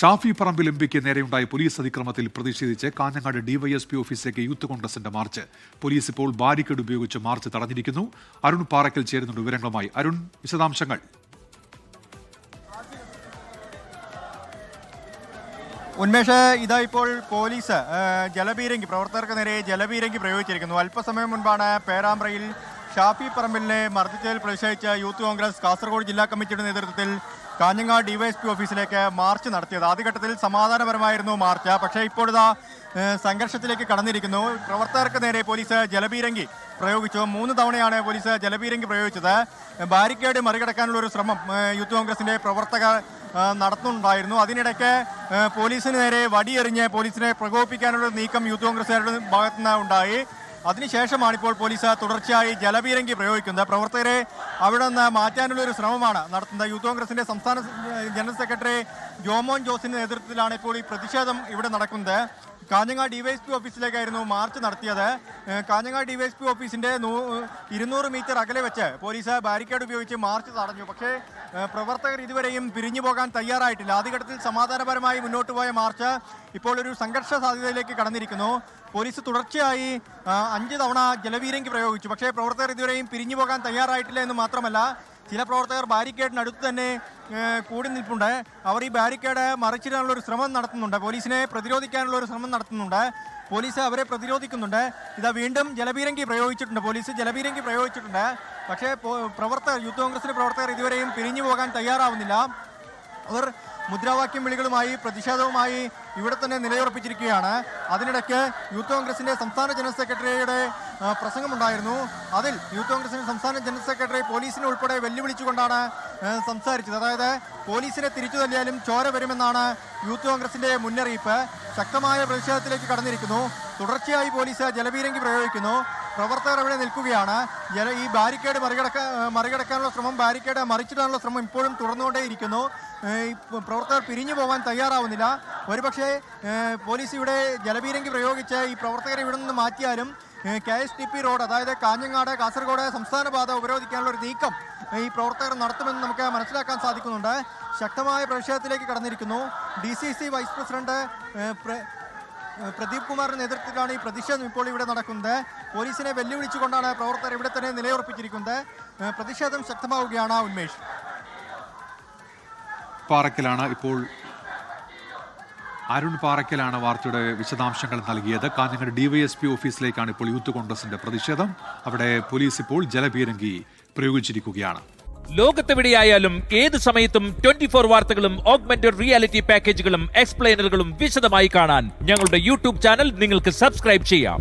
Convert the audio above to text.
Shafi Parambil M പിക്ക് നേരെയുണ്ടായ police അതിക്രമത്തിൽ പ്രതിഷേധിച്ച് കാഞ്ഞങ്ങാട് ഡിവൈഎസ്പി ഓഫീസിലേക്ക് യൂത്ത് കോൺഗ്രസിന്റെ മാർച്ച്. പോലീസ് ഇപ്പോൾ ബാരിക്കേഡ് ഉപയോഗിച്ച് മാർച്ച് തടഞ്ഞിരിക്കുന്നു. അരുൺ പാറയ്ക്കൽ ചേരുന്നുണ്ട് വിവരങ്ങളുമായി. അരുൺ വിശദാംശങ്ങൾ. ഉന്മേഷ് ഇതാ ഇപ്പോൾ പോലീസ് ജലപീരങ്കി പ്രവർത്തകർക്ക് നേരെ ജലപീരങ്കി പ്രയോഗിച്ചിരിക്കുന്നു. അല്പസമയം മുൻപാണ് പേരാമ്പ്രയിൽ ഷാഫി പറമ്പിലിനെ മർദ്ദിച്ചതിൽ പ്രതിഷേധിച്ച യൂത്ത് കോൺഗ്രസ് കാസർഗോഡ് ജില്ലാ കമ്മിറ്റിയുടെ നേതൃത്വത്തിൽ കാഞ്ഞങ്ങാട് ഡിവൈഎസ്പി ഓഫീസിലേക്ക് മാർച്ച് നടത്തിയത്. ആദ്യഘട്ടത്തിൽ സമാധാനപരമായിരുന്നു മാർച്ച്. പക്ഷേ ഇപ്പോഴിതാ സംഘർഷത്തിലേക്ക് കടന്നിരിക്കുന്നു. പ്രവർത്തകർക്ക് നേരെ പോലീസ് ജലബീരങ്കി പ്രയോഗിച്ചു. മൂന്ന് തവണയാണ് പോലീസ് ജലബീരങ്കി പ്രയോഗിച്ചത്. ബാരിക്കേഡ് മറികടക്കാനുള്ള ഒരു ശ്രമം യൂത്ത് കോൺഗ്രസിന്റെ പ്രവർത്തകർ നടത്തുന്നുണ്ടായിരുന്നു. അതിനിടയ്ക്ക് പോലീസിന് നേരെ വടിയെറിഞ്ഞ് പോലീസിനെ പ്രകോപിപ്പിക്കാനുള്ള നീക്കം യൂത്ത് കോൺഗ്രസുകാരുടെ ഭാഗത്തുനിന്ന് ഉണ്ടായി. അതിനുശേഷമാണ് ഇപ്പോൾ പോലീസ് തുടർച്ചയായി ജലപീരങ്കി പ്രയോഗിക്കുന്നത്. പ്രവർത്തകരെ അവിടെ നിന്ന് മാറ്റാനുള്ള ഒരു ശ്രമമാണ് നടത്തുന്നത്. യൂത്ത് കോൺഗ്രസിന്റെ സംസ്ഥാന ജനറൽ സെക്രട്ടറി ജോമോൻ ജോസിന്റെ നേതൃത്വത്തിലാണ് ഇപ്പോൾ ഈ പ്രതിഷേധം ഇവിടെ നടക്കുന്നത്. കാഞ്ഞങ്ങാട് ഡിവൈഎസ്പി ഓഫീസിലേക്കായിരുന്നു മാർച്ച് നടത്തിയത്. കാഞ്ഞങ്ങാട് ഡിവൈഎസ്പി ഓഫീസിന്റെ ഇരുന്നൂറ് മീറ്റർ അകലെ വെച്ച് പോലീസ് ബാരിക്കേഡ് ഉപയോഗിച്ച് മാർച്ച് തടഞ്ഞു. പക്ഷേ പ്രവർത്തകർ ഇതുവരെയും പിരിഞ്ഞു പോകാൻ തയ്യാറായിട്ടില്ല. ആദ്യഘട്ടത്തിൽ സമാധാനപരമായി മുന്നോട്ട് പോയ മാർച്ച് ഇപ്പോൾ ഒരു സംഘർഷ സാധ്യതയിലേക്ക് കടന്നിരിക്കുന്നു. പോലീസ് തുടർച്ചയായി അഞ്ച് തവണ ജലവീരങ്കി പ്രയോഗിച്ചു. പക്ഷേ പ്രവർത്തകർ ഇതുവരെയും പിരിഞ്ഞു പോകാൻ തയ്യാറായിട്ടില്ല എന്ന് മാത്രമല്ല ചില പ്രവർത്തകർ ബാരിക്കേഡിനടുത്ത് തന്നെ കൂടി നിൽപ്പുണ്ട്. അവർ ഈ ബാരിക്കേഡ് മറിച്ചിടാനുള്ള ഒരു ശ്രമം നടത്തുന്നുണ്ട്. പോലീസിനെ പ്രതിരോധിക്കാനുള്ള ഒരു ശ്രമം നടത്തുന്നുണ്ട്. പോലീസ് അവരെ പ്രതിരോധിക്കുന്നുണ്ട്. ഇതാ വീണ്ടും ജലപീരങ്കി പ്രയോഗിച്ചിട്ടുണ്ട്. പോലീസ് ജലപീരങ്കി പ്രയോഗിച്ചിട്ടുണ്ട്. പക്ഷേ പ്രവർത്തകർ യൂത്ത് കോൺഗ്രസിന്റെ പ്രവർത്തകർ ഇതുവരെയും പിരിഞ്ഞു പോകാൻ തയ്യാറാവുന്നില്ല. അവർ മുദ്രാവാക്യം വിളികളുമായി പ്രതിഷേധവുമായി ഇവിടെ തന്നെ നിലയുറപ്പിച്ചിരിക്കുകയാണ്. അതിനിടയ്ക്ക് യൂത്ത് കോൺഗ്രസിന്റെ സംസ്ഥാന ജനറൽ സെക്രട്ടറിയുടെ പ്രസംഗമുണ്ടായിരുന്നു. അതിൽ യൂത്ത് കോൺഗ്രസിന്റെ സംസ്ഥാന ജനറൽ സെക്രട്ടറി പോലീസിനെ ഉൾപ്പെടെ വെല്ലുവിളിച്ചുകൊണ്ടാണ് സംസാരിച്ചത്. അതായത് പോലീസിനെ തിരിച്ചു തല്ലിയാലും ചോര വരുമെന്നാണ് യൂത്ത് കോൺഗ്രസിന്റെ മുന്നറിയിപ്പ്. ശക്തമായ പ്രതിഷേധത്തിലേക്ക് കടന്നിരിക്കുന്നു. തുടർച്ചയായി പോലീസ് ജലപീരങ്കി പ്രയോഗിക്കുന്നു. പ്രവർത്തകർ അവിടെ നിൽക്കുകയാണ്. ഈ ബാരിക്കേഡ് മറികടക്കാൻ മറികടക്കാനുള്ള ശ്രമം ബാരിക്കേഡ് മറിച്ചിടാനുള്ള ശ്രമം ഇപ്പോഴും തുടർന്നുകൊണ്ടേയിരിക്കുന്നു. പ്രവർത്തകർ പിരിഞ്ഞു പോകാൻ തയ്യാറാവുന്നില്ല. ഒരുപക്ഷെ പോലീസ് ഇവിടെ ജലപീരങ്കി പ്രയോഗിച്ച് ഈ പ്രവർത്തകരെ ഇവിടെ നിന്ന് മാറ്റിയാലും K S T P road അതായത് കാഞ്ഞങ്ങാട് കാസർഗോഡ് സംസ്ഥാന പാത ഉപരോധിക്കാനുള്ള ഒരു നീക്കം ഈ പ്രവർത്തകർ നടത്തുമെന്ന് നമുക്ക് മനസ്സിലാക്കാൻ സാധിക്കുന്നുണ്ട്. ശക്തമായ പ്രതിഷേധത്തിലേക്ക് കടന്നിരിക്കുന്നു. D C C vice president Pradeep കുമാറിന്റെ നേതൃത്വത്തിലാണ് ഈ പ്രതിഷേധം ഇപ്പോൾ ഇവിടെ നടക്കുന്നത്. പോലീസിനെ വെല്ലുവിളിച്ചുകൊണ്ടാണ് പ്രവർത്തകർ ഇവിടെ തന്നെ നിലയുറപ്പിച്ചിരിക്കുന്നത്. പ്രതിഷേധം ശക്തമാവുകയാണ് ഉന്മേഷ്. പാറയ്ക്കലാണ് ഇപ്പോൾ അരുൺ പാറക്കലാണ് വാർത്തയുടെ വിശദാംശങ്ങൾ നൽകിയത്. കാഞ്ഞങ്ങാട് ഡിവൈഎസ്പി ഓഫീസിലേക്കാണ് ഇപ്പോൾ യൂത്ത് കോൺഗ്രസിന്റെ പ്രതിഷേധം. അവിടെ പോലീസ് ഇപ്പോൾ ജലപീരങ്കി പ്രയോഗിച്ചിരിക്കുകയാണ്. ലോകത്തെവിടെയായാലും ഏത് സമയത്തും ട്വന്റി ഫോർ വാർത്തകളും ഓഗ്മെന്റഡ് റിയാലിറ്റി പാക്കേജുകളും എക്സ്പ്ലെയിനറുകളും വിശദമായി കാണാൻ ഞങ്ങളുടെ യൂട്യൂബ് ചാനൽ നിങ്ങൾക്ക് സബ്സ്ക്രൈബ് ചെയ്യാം.